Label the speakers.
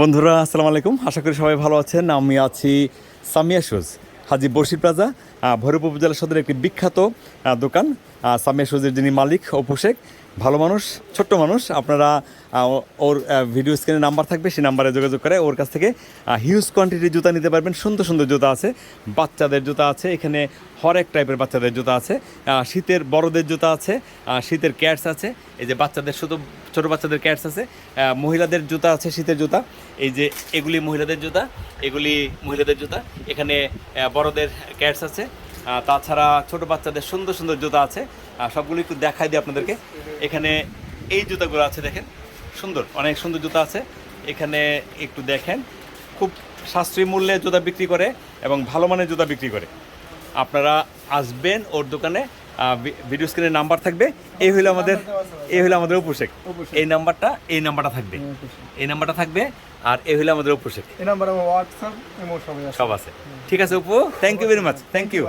Speaker 1: বন্ধুরা আসসালামু আলাইকুম। আশা করি সবাই ভালো আছেন। আমি আছি সামিয়া শুজ হাজি বর্ষি প্লাজা ভৈরব উপজেলা সদরের একটি বিখ্যাত দোকান সামিয়া শুজের যিনি মালিক অপু শেখ ভালো মানুষ, ছোট্ট মানুষ, আপনারা ওর ভিডিও স্ক্রিনে নাম্বার থাকবে, সেই নাম্বারে যোগাযোগ করে ওর কাছ থেকে হিউজ কোয়ান্টিটির জুতা নিতে পারবেন। সুন্দর সুন্দর জুতা আছে, বাচ্চাদের জুতা আছে, এখানে হরেক টাইপের বাচ্চাদের জুতা আছে শীতের বড়দের জুতা আছে শীতের ক্যাটস আছে, এই যে বাচ্চাদের শুধু ছোটো বাচ্চাদের ক্যাটস আছে মহিলাদের জুতা আছে শীতের জুতা, এই যে এগুলি মহিলাদের জুতা, এগুলি মহিলাদের জুতা, এখানে বড়দের ক্যাটস আছে। তাছাড়া ছোট বাচ্চাদের সুন্দর সুন্দর জুতা আছে। সবগুলো একটু দেখাই দিই আপনাদেরকে। এখানে এই জুতাগুলো আছে দেখেন। সুন্দর, অনেক সুন্দর জুতা আছে। এখানে একটু দেখেন, খুব সাশ্রয়ী মূল্যে জুতা বিক্রি করে এবং ভালো মানের জুতা বিক্রি করে। আপনারা আসবেন ওর দোকানে ভিডিও স্ক্রিনে নাম্বার থাকবে। এই হলো আমাদের এই হলো আমাদের উপসেক এই নাম্বারটা এই নাম্বারটা থাকবে। এই নাম্বারটা থাকবে আর এই হলো আমাদের উপসেক
Speaker 2: এই নাম্বার আমার হোয়াটসঅ্যাপ
Speaker 1: সব আছে। ঠিক আছে উপু thank you very much thank you